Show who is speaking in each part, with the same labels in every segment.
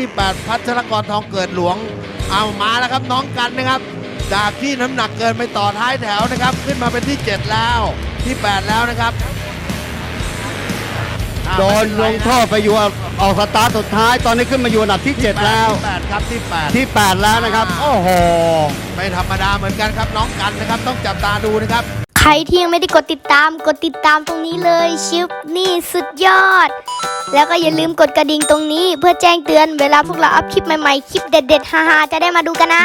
Speaker 1: ที่ 8 พัชรกรทองเกิดหลวง เอามาแล้วครับน้องกันนะครับ จากที่น้ำหนักเกินไปต่อท้ายแถวนะครับ ขึ้นมาเป็นที่ 7 แล้วที่ 8 แล้วนะครับอ่า
Speaker 2: โดนลงโทษไปอยู่ออกสตาร์ทสุดท้าย ตอนนี้ขึ้นมาอยู่อันดับที่ 7 แล้ว
Speaker 1: ที่8ครับที่ 8
Speaker 2: ที่ 8 แล้วนะครับ โอ้โห
Speaker 1: ไม่ธรรมดาเหมือนกันครับน้องกันนะครับ ต้องจับตาดูนะครับ
Speaker 3: ใครที่ยังไม่ได้กดติดตามกดติดตามตรงนี้เลยชิปนี่สุดยอด แล้วก็อย่าลืมกดกระดิ่งตรงนี้ เพื่อแจ้งเตือนเวลาพวกเราอัพคลิปใหม่ๆ คลิปเด็ดๆฮาๆจะได้มาดูกันนะ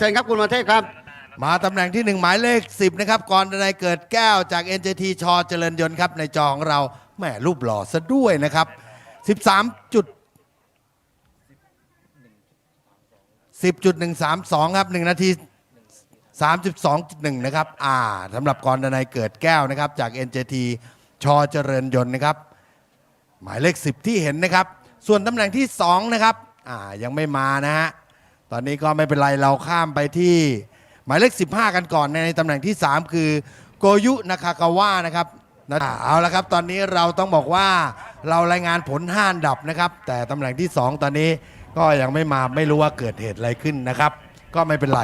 Speaker 4: เชิ
Speaker 2: ญครับคุณประเทศครับ
Speaker 1: มาตำแหน่งที่ 1 หมายเลข 10 นะครับกรดนายเกิดแก้วจาก NJT ชอเจริญยนต์ครับในจอของเราแหมรูปหล่อซะด้วยนะครับ 13จุด10.132 ครับ 1 นาที 32.1 นะครับ อ่าสำหรับกรดนายเกิดแก้วนะครับ จาก NJT ชอเจริญยนต์นะครับ หมายเลข 10 ที่เห็นนะครับ ส่วนตำแหน่งที่ 2 นะครับ อ่า ยังไม่มานะฮะ ตอนนี้ก็ไม่เป็นไรเราข้ามไปที่ หมายเลข 15 กันก่อนในตำแหน่งที่ 3 คือโกยุนาคากาวะนะครับนะอ่าเอาละครับตอนนี้เราต้องบอกว่าเรารายงานผล5อันดับนะครับ แต่ตำแหน่งที่ 2 ตอนนี้ก็ยังไม่มาไม่รู้ว่าเกิดเหตุอะไรขึ้นนะครับ ก็ไม่เป็นไร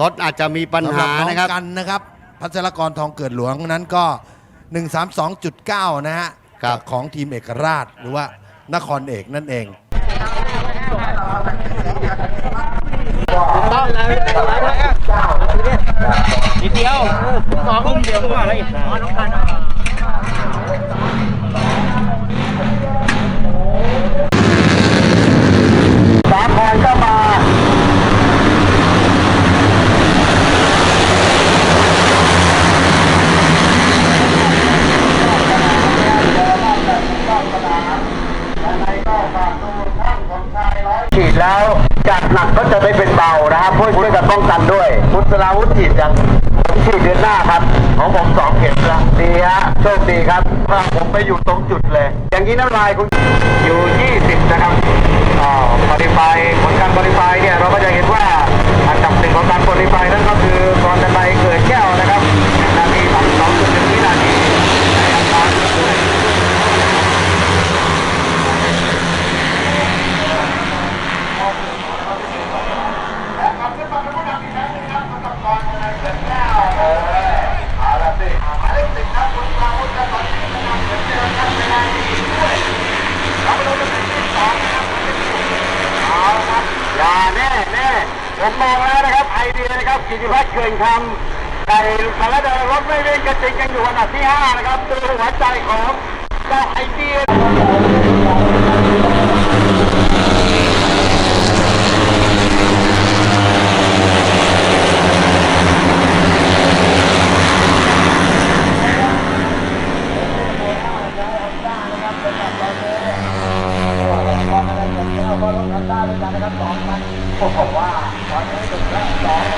Speaker 2: รถอาจจะมีปัญ
Speaker 1: สำห
Speaker 2: หา
Speaker 1: รับน้อง
Speaker 2: นะครับ
Speaker 1: กันนะครับ พัชรกรทองเกิดหลวงนั้นก็ 132.9 นะฮะ
Speaker 2: ครับ
Speaker 1: ของทีมเอกราชหรือว่านครเอกนั่นเอง
Speaker 5: ต้องนิดเดียวสองนิดเดียวก็อะไรน้องกาน ป้องกันด้วยมุสลาวุฒิฉีดยังผมฉีดเดือนหน้าครับ ของผมสองเข็มละดีฮะโชคดีครับถ้าผมไปอยู่ตรงจุดเลย อย่างนี้น้ำลายคุณอยู่ 20 นะครับอ่าบริไฟผลการบริไฟเนี่ยเราก็จะเห็นว่าอันดับหนึ่งของการบริไฟนั่นก็คือกรดันไปเกิดแก้วนะครับนาทีสองสองจุดหนึ่งวินาทีในอัตรา อย่าแน่แน่ผมมองแล้วนะครับ ไอเดีย นะครับกิติพัฒน์เขื่อนคำแต่สารเดินรถไม่เล่นกระจิงยังอยู่อันดับที่5นะครับดูหัวใจของเจ้าไอเดีย
Speaker 3: ค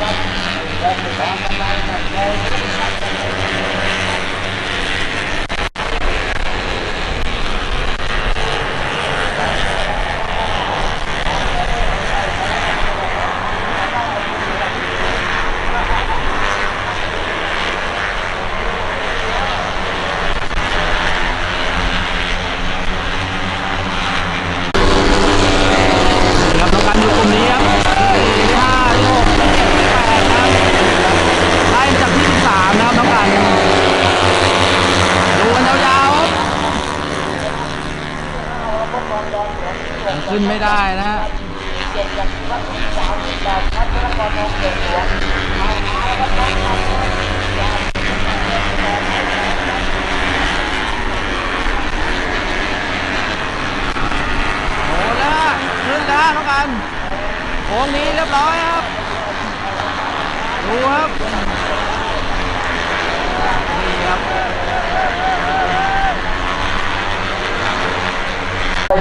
Speaker 3: รับ Thank you. ยังขึ้นไม่ได้นะฮะโอ้ล้วฮะขึ้นแล้วน้องกันโค้งนี้เรียบร้อยครับ ดูครับ นี่ครับ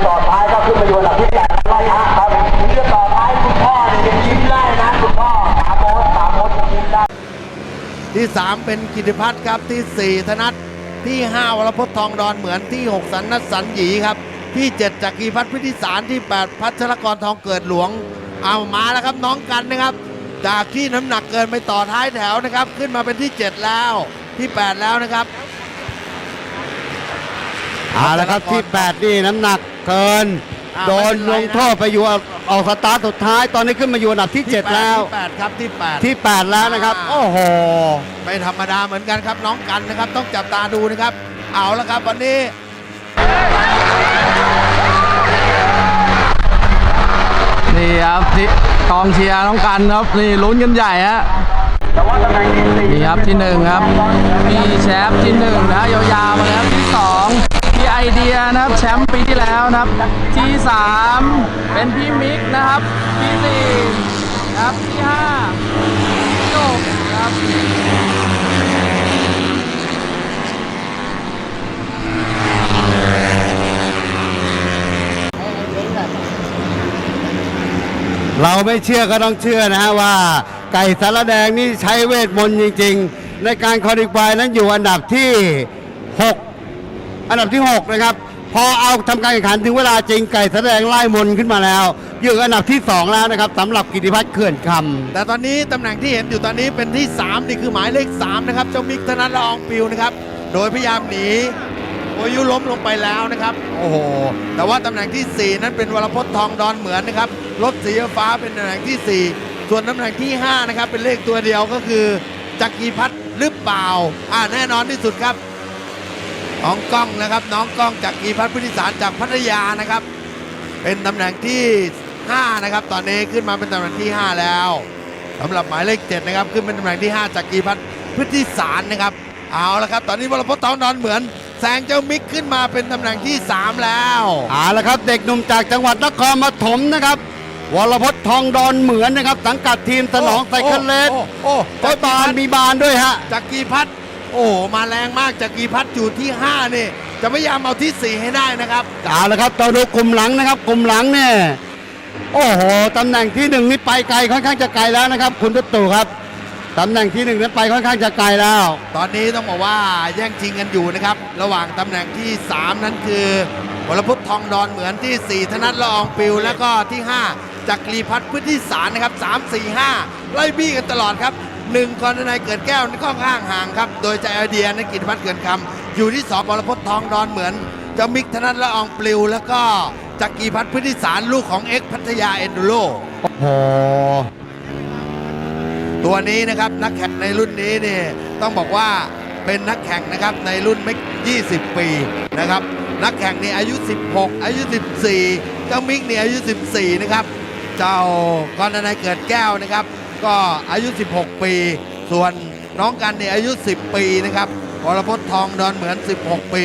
Speaker 5: ต่อท้ายก็ขึ้นมาอยู่อันดับที่แปดไล่ฮะครับถึงจะต่อท้ายคุณพ่อเนี่ยยังยิ้มได้นะคุณพ่อสามโมดสามโมดยังยิ้มได้
Speaker 1: ที่ 3 เป็นกิติพัฒน์ครับที่ 4 ธนัทที่ 5 วรพจน์ทองดอนเหมือนที่ 6 สันนัทสันหยีครับ ที่ 7จักรีพัฒน์พิธิสารที่ 8 พัชรกรทองเกิดหลวงเอามาแล้วครับน้องกันนะครับ จากที่น้ำหนักเกินไปต่อท้ายแถวนะครับ ขึ้นมาเป็นที่ 7 แล้วที่ 8 แล้วนะครับ
Speaker 5: เอาละครับที่ 8 นี่น้ำหนักเกิน โดน
Speaker 1: ไม่เป็นไร
Speaker 5: ลงโทษไปอยู่ออกสตาร์ทสุดท้าย ตอนนี้ขึ้นมาอยู่อันดับที่
Speaker 1: ที่
Speaker 5: 7แล้ว
Speaker 1: ที่8ครับที่8
Speaker 5: ที่ 8 แล้วนะครับ
Speaker 1: อ่า
Speaker 5: โอ้โห
Speaker 1: ไม่ธรรมดาเหมือนกันครับน้องกันนะครับ ต้องจับตาดูนะครับ เอาละครับวันนี้
Speaker 3: นี่ครับที่กองเชียร์น้องกันครับนี่ลุ้นกันใหญ่ฮะนี่ครับที่หนึ่งครับมีแชมป์ที่หนึ่งนะยาวๆมาแล้วที่สองพี่ไอ เดียนะครับแชมป์ปีที่แล้วนะครับที่สามเป็นพี่มิกนะครับที่สี่นะครับที่ห้าพี่โยกนะครับ
Speaker 5: เราไม่เชื่อก็ต้องเชื่อนะฮะว่าไก่สารแดงนี่ใช้เวทมนต์จริง ๆ ในการคอดิฟายนั้นอยู่อันดับที่ 6 อันดับที่ 6 นะครับ พอเอาทำการแข่งขันถึงเวลาจริงไก่แสดงไล่มน์ขึ้นมาแล้วอยู่อันดับที่ 2 แล้วนะครับสำหรับกิติพัฒน์เขื่อนคำ
Speaker 1: แต่ตอนนี้ตำแหน่งที่เห็นอยู่ตอนนี้เป็นที่ 3 นี่คือหมายเลข 3 นะครับ เจ้ามิกธนัทละอองปิวนะครับ โดยพยายามหนีโอยุล้มลงไปแล้วนะครับ โอ้โห แต่ว่าตำแหน่งทีสี่4 นั้นเป็นวรพจน์ทองดอนเหมือนนะครับรถสีฟ้าเป็นตำแหน่งทีสี่ 4 ส่วนตำแหน่งที่ 5 นะครับ เป็นเลขตัวเดียวก็คือจักรีพัฒน์หรือเปล่า อ่าแน่นอนที่สุดครับ น้องกล้องนะครับ น้องกล้องจากกีพัฒน์พุทธิสารจากพัทยานะครับ เป็นตำแหน่งที่ 5 นะครับ ตอนนี้ขึ้นมาเป็นตำแหน่งที่ 5 แล้วสำหรับหมายเลข7นะครับขึ้นเป็นตำแหน่งที่ 5 จากกีพัฒน์พุทธิสารนะครับเอาละครับ ตอนนี้วรพจน์ทองดอนเหมือนแซงเจ้ามิกขึ้นมาเป็นตำแหน่งที่ 3 แล้ว
Speaker 2: เอาละครับ เด็กหนุ่มจากจังหวัดนครปฐมนะครับวรพจน์ทองดอนเหมือนนะครับ สังกัดทีมสนองไซเคิลเลส
Speaker 1: โอ้โอ้
Speaker 2: โอ้ยบานมีบานด้วยฮะ
Speaker 1: จักรีพัฒน์ โอ้โหมาแรงมากจักรีพัฒน์อยู่ที่5นี่จะพยายามเอาที่4ให้ได้นะครับ
Speaker 2: เอาละครับเราดูกลุ่มหลังนะครับ กลุ่มหลังเนี่ยโอ้โหตำแหน่งที่หนึ่งนี่ไปไกลค่อนข้างจะไกลแล้วนะครับ คุณตุ๊ตู่ครับตำแหน่งที่หนึ่งนั้นไปค่อนข้างจะไกลแล้ว
Speaker 1: ตอนนี้ต้องบอกว่าแย่งชิงกันอยู่นะครับ ระหว่างตำแหน่งที่ 3 นั้นคือวรพุทธทองดอนเหมือนที่ 4 ธนัทละอองปิว แล้วก็ที่ 5จักรีพัฒน์พื้นที่สารนะครับ 3 4 5 ไล่บี้กันตลอดครับ หนึ่งกรณัยเกิดแก้วนี่ค่อนข้างห่างครับ โดยใจไอเดียนักกิจพัฒน์เกินคำอยู่ที่2วรพุทธทองดอนเหมือนเจ้ามิกธนัทละอองปลิว แล้วก็จักรีพัฒน์พื้นที่สารลูกของเอ็กพัทยาเอ็นดูโร
Speaker 2: โอ้โห
Speaker 1: ตัวนี้นะครับนักแข่งในรุ่นนี้เนี่ยต้องบอกว่าเป็นนักแข่งนะครับในรุ่นไม่ 20 ปีนะครับ นักแข่งนี่อายุ 16 อายุ 14 เจ้ามิกนี่อายุ 14 นะครับ เจ้ากรณัยเกิดแก้วนะครับ ก็อายุ 16 ปี ส่วนน้องกันเนี่ยอายุ 10 ปีนะครับวรพจน์ทองดอนเหมือน 16 ปี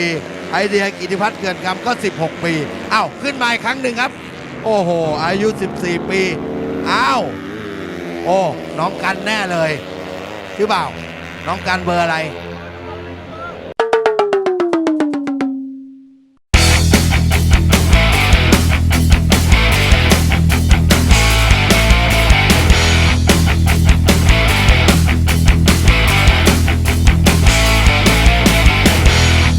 Speaker 1: ไอเดียกิติพัฒน์เกิดคำก็ 16 ปีอ้าวขึ้นมาอีกครั้งหนึ่งครับ โอ้โห อายุ 14 ปีอ้าวโอ้น้องกันแน่เลย หรือเปล่า น้องกันเบอร์อะไร